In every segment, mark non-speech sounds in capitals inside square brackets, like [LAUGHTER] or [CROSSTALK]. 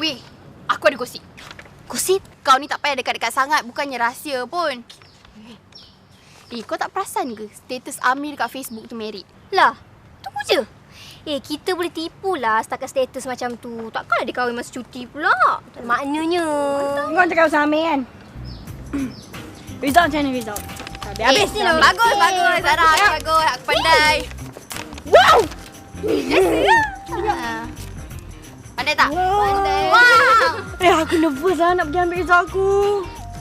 Weh, aku ada gosip. Gosip? Kau ni tak payah dekat-dekat sangat. Bukannya rahsia pun. Eh, kau tak perasan ke status Amir dekat Facebook tu merit? Lah, tunggu je. Eh, kita boleh tipu lah setakat status macam tu. Takkanlah dia kahwin masa cuti pula. Tak ada maknanya. Kau cakap pasal Amir kan? [CLEARS THROAT] result macam mana result? Habis-habis eh, ni lah. Bagus, bagus. Zara, aku bagus. Aku pandai. Wow! Biasa lah. Pandai tak? Pandai. Eh, aku nervous lah nak pergi ambil result aku.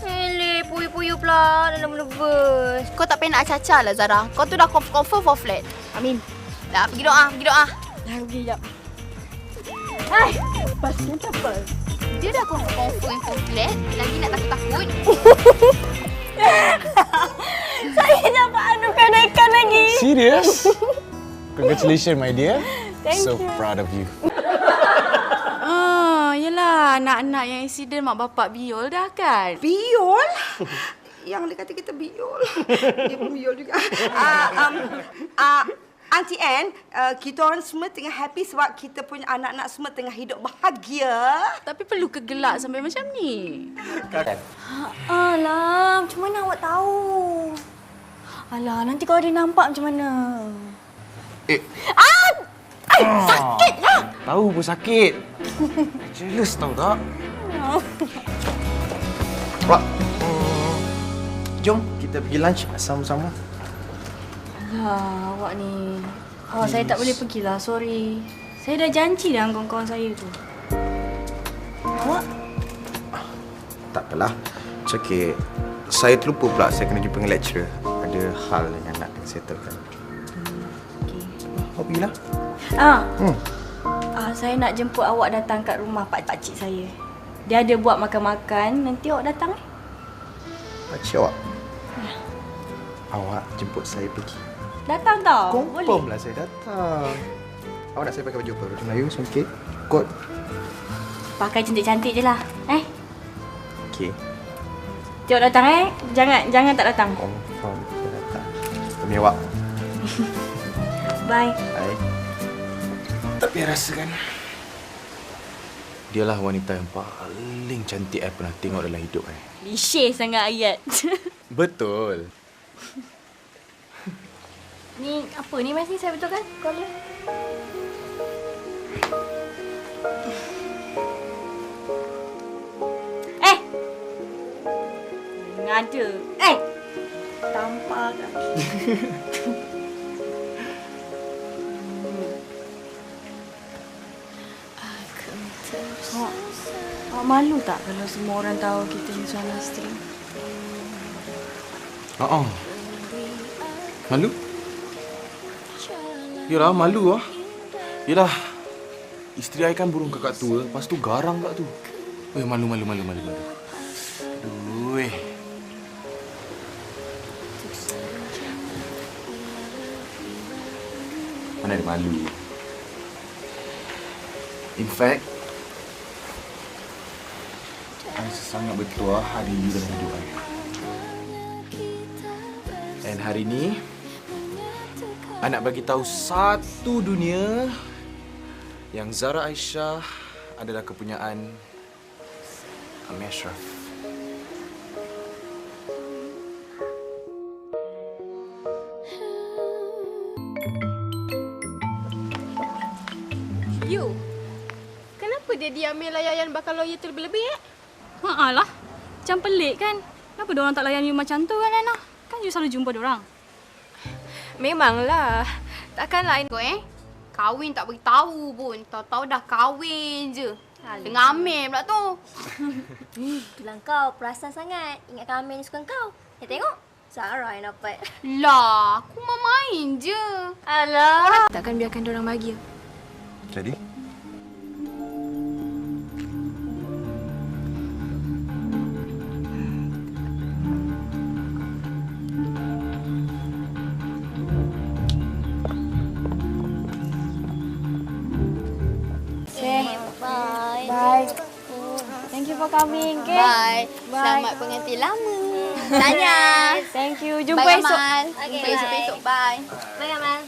Eleh, puyu-puyu pula dalam nervous. Kau tak payah nak acah lah Zara. Kau tu dah conf- confirm for flat. Amin. Dah, pergi doa, pergi doa. Dah pergi sekejap. Hai! Pasnya tak apa. Dia dah confirm for flat. Lagi nak takut-takut. [LAUGHS] Saya dapat anukan ikan lagi. Serious? Congratulations, my dear. Thank so you. proud of you. Ah, yelah anak-anak yang insiden mak bapak biol dah kan? Biol? Yang dia kata kita biol. [LAUGHS] Dia pun biol juga. Uh, um, uh, Auntie Anne, uh, kita orang semua tengah happy sebab kita punya anak-anak semua tengah hidup bahagia. Tapi perlu ke gelak sampai macam ni? Alah, macam mana awak tahu? Alah, nanti kalau dia nampak macam mana? Eh. Ah! Sakit lah. Tahu pun sakit. [LAUGHS] Jealous tahu tak? Wah. hmm, Jom kita pergi lunch sama-sama. Alah, awak ni. Oh, saya tak boleh pergilah. Sorry. Saya dah janji dengan kawan-kawan saya tu. Awak? Tak apalah. It's okay. Saya terlupa pula saya kena jumpa dengan lecturer. Ada hal yang nak settlekan. Okay. Awak pergilah. Ah, Hmm. Ah, saya nak jemput awak datang kat rumah pak pakcik saya. Dia ada buat makan-makan. Nanti awak datang eh? Pakcik awak. Awak jemput saya pergi. Datang tau. Confirm lah saya datang. Awak nak saya pakai baju apa? Baju Melayu, songket, kot. Pakai cantik-cantik je lah. Eh? Okey. Tengok datang eh. Jangan jangan tak datang. Confirm saya datang. Demi awak. [LAUGHS] Bye. Hai. Tapi saya rasa kan Dialah wanita yang paling cantik saya pernah tengok dalam hidup saya. Lishih sangat ayat. [LAUGHS] Betul. ni apa ni Mas ni saya betulkan? Kau boleh? Eh! Ngada. Eh! Tampar kan. [LAUGHS] Awak, awak malu tak kalau semua orang tahu kita ni suami isteri? Uh-uh. Malu? Yalah, malu lah. Yalah, isteri saya kan burung kakak tua, lepas tu garang kat tu. Eh, malu, malu, malu, malu, malu. Aduh, eh. Mana ada malu? In fact, saya rasa sangat bertuah hari you dalam hidup saya. Dan hari ni, I nak bagi tahu satu dunia yang Zara Aisyah adalah kepunyaan Amir Ashraf. You. Kenapa dia diambil layan bakal lawyer terlebih-lebih eh? Ha lah. Macam pelik kan? Kenapa diorang tak layan you macam tu kan Nana? Kan you selalu jumpa diorang. Memanglah. Takkan lain kau eh. Kahwin tak beritahu pun. Tahu-tahu dah kahwin je. Dengan Amir pula tu. [LAUGHS] Itulah kau perasan sangat. Ingat kami ni suka kau. Ya tengok. Sarah yang dapat. Lah, aku mau main je. Alah. Takkan biarkan orang bahagia. Jadi? Bye. Bye. Thank you for coming, okay? Bye. Bye. Selamat pengantin lama. Tanya. Thank you. Jumpa Bye, esok. Amal. Okay, Jumpa bye. esok-esok. Bye. Bye, Amal.